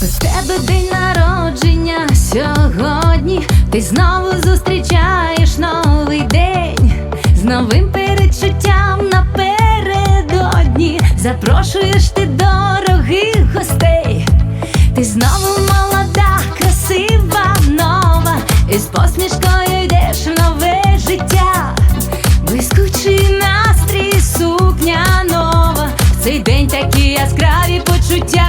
У тебе день народження сьогодні. Ти знову зустрічаєш новий день з новим передчуттям напередодні. Запрошуєш ти дорогих гостей. Ти знову молода, красива, нова, і з посмішкою йдеш в нове життя. Блискучий настрій, сукня нова. В цей день такі яскраві почуття.